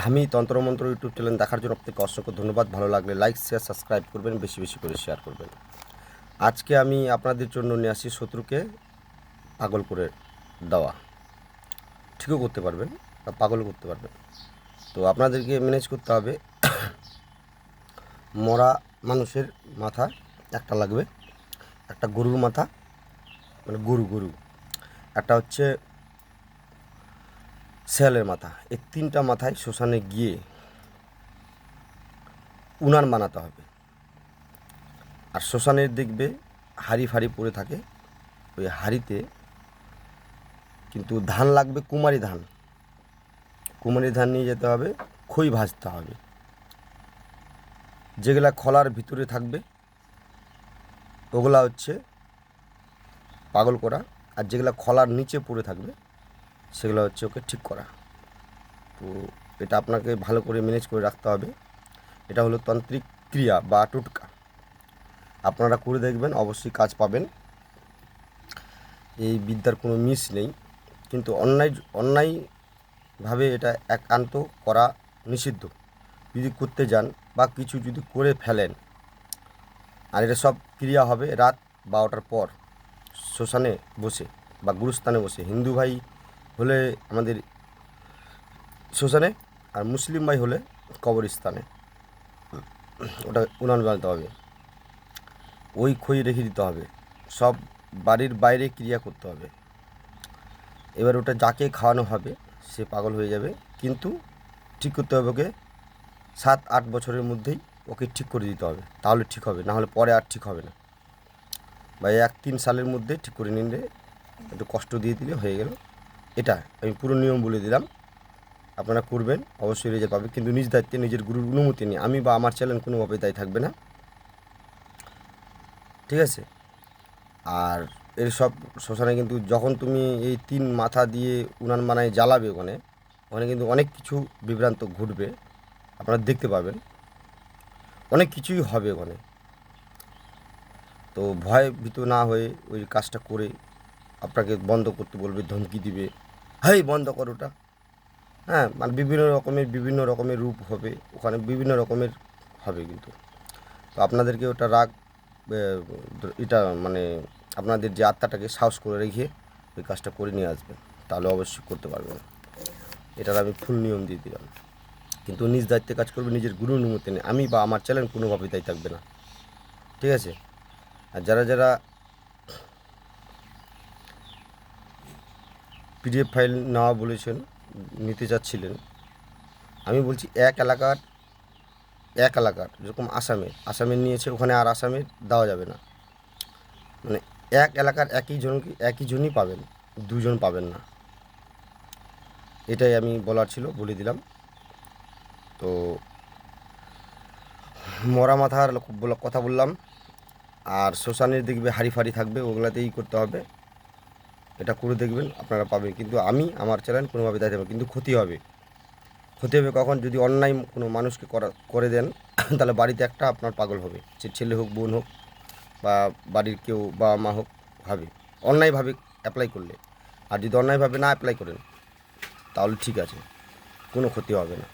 ধামি তন্ত্রমন্ত্র YouTube channel দেখার জন্য আপনাকে অসংখ্য ধন্যবাদ। ভালো লাগলে লাইক শেয়ার সাবস্ক্রাইব করবেন, বেশি বেশি করে শেয়ার করবেন। আজকে আমি আপনাদের জন্য নিয়ে আসি শত্রুকে পাগল করে দেওয়া। ঠিকও করতে পারবেন বা পাগল করতে পারবেন। তো আপনাদেরকে ম্যানেজ করতে হবে। মরা মানুষের মাথা একটা লাগবে। একটা গরুর মাথা মানে গরু গরু। একটা হচ্ছে শেয়ালের মাথা। এই তিনটা মাথায় শ্মশানে গিয়ে উনান বানাতে হবে। আর শ্মশানের দেখবে হাড়ি ফাড়ি পড়ে থাকে। ওই হাড়িতে কিন্তু ধান লাগবে, কুমারী ধান। কুমারী ধান নিয়ে যেতে হবে, খই ভাজতে হবে। যেগুলা খলার ভিতরে থাকবে, ওগুলা হচ্ছে পাগল করা। আর যেগুলা খলার নিচে পড়ে থাকবে সেগুলো হচ্ছে ওকে ঠিক করা। তো এটা আপনাকে ভালো করে ম্যানেজ করে রাখতে হবে। এটা হলো তান্ত্রিক ক্রিয়া বা টোটকা। আপনারা করে দেখবেন, অবশ্যই কাজ পাবেন। এই বিদ্যার কোনো মিস নেই। কিন্তু অন্যায়, অন্যায়ভাবে এটা একান্ত করা নিষিদ্ধ। যদি করতে যান বা কিছু যদি করে ফেলেন, আর এটা সব ক্রিয়া হবে রাত বারোটার পর, শ্মশানে বসে বা গুরুস্থানে বসে। হিন্দু ভাই হলে আমাদের শ্মশানে আর মুসলিম ভাই হলে কবরস্থানে। ওটা উনান বানাতে হবে। ওই খই রেখে দিতে হবে। সব বাড়ির বাইরে ক্রিয়া করতে হবে। এবার ওটা যাকে খাওয়ানো হবে, সে পাগল হয়ে যাবে। কিন্তু ঠিক করতে হবে ওকে সাত, আট বছরের মধ্যেই ওকে ঠিক করে দিতে হবে। তাহলে ঠিক হবে না হলে পরে আর ঠিক হবে না। বা এক, তিন সালের মধ্যে ঠিক করে নিলে একটু কষ্ট দিয়ে দিলে হয়ে গেল। এটা আমি পুরো নিয়ম বলে দিলাম। আপনারা করবেন, অবশ্যই রেজাল্ট পাবে কিন্তু নিজ দায়িত্বে, নিজের গুরুর অনুমতি নিয়ে। আমি বা আমার চ্যানেল কোনোভাবে দায়ী থাকবে না। ঠিক আছে? আর এর সব শ্মশানে কিন্তু যখন তুমি এই তিন মাথা দিয়ে উনান মানায় জ্বালাবে ওখানে ওখানে কিন্তু অনেক কিছু বিভ্রান্ত ঘটবে। আপনারা দেখতে পাবেন। অনেক কিছুই হবে ওখানে। তো ভয় ভীত না হয়ে ওই কাজটা করে আপনাকে বন্ধ করতে বলবে, ধমকি দিবে। হেই, বন্ধ কর ওটা। হ্যাঁ মানে বিভিন্ন রকমের বিভিন্ন রকমের রূপ হবে। ওখানে বিভিন্ন রকমের হবে কিন্তু। তো আপনাদেরকে ওটা রাগ এটা মানে আপনাদের যে আত্মাটাকে সাহস করে রেখে ওই কাজটা করে নিয়ে আসবেন, তাহলে অবশ্যই করতে পারবেন। এটার আমি ফুল নিয়ম দিয়ে দিলাম। কিন্তু নিজ দায়িত্বে কাজ করবে, নিজের গুরু অনুমতি নেই। আমি বা আমার চ্যানেল কোনোভাবেই দায়ী থাকবে না। ঠিক আছে? আর যারা যারা পিডিএফ ফাইল নেওয়া বলেছেন, নিতে চাচ্ছিলেন। আমি বলছি এক এলাকার এক এলাকার, যেরকম আসামে আসামে নিয়েছে, ওখানে আর আসামে দেওয়া যাবে না। মানে এক এলাকার একই জনকে, একই জনই পাবেন, দুজন পাবেন না। এটাই আমি বলার ছিল, বলে দিলাম। তো মরা মাথার কথা বললাম। আর শ্মশানের দেখবে হাড়ি ফাড়ি থাকবে, ওগুলাতেই করতে হবে। এটা করে দেখবেন, আপনারা পাবেন। কিন্তু আমি, আমার চ্যানেল কোনোভাবে নেব না। কিন্তু ক্ষতি হবে। ক্ষতি হবে কখন? যদি অন্যায় কোনো মানুষকে করা, করে দেন, তাহলে বাড়িতে একটা আপনার পাগল হবে। সে ছেলে হোক, বোন হোক, বা বাড়ির কেউ বাবা মা হোক, ভাবে। অন্যায়ভাবে অ্যাপ্লাই করলে। আর যদি অন্যায়ভাবে না অ্যাপ্লাই করেন, তাহলে ঠিক আছে। কোনো ক্ষতি হবে না।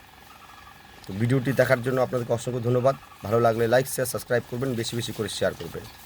তো ভিডিওটি দেখার জন্য আপনাদেরকে অসংখ্য ধন্যবাদ। ভালো লাগলে লাইক শেয়ার সাবস্ক্রাইব করবেন। বেশি বেশি করে শেয়ার করবেন।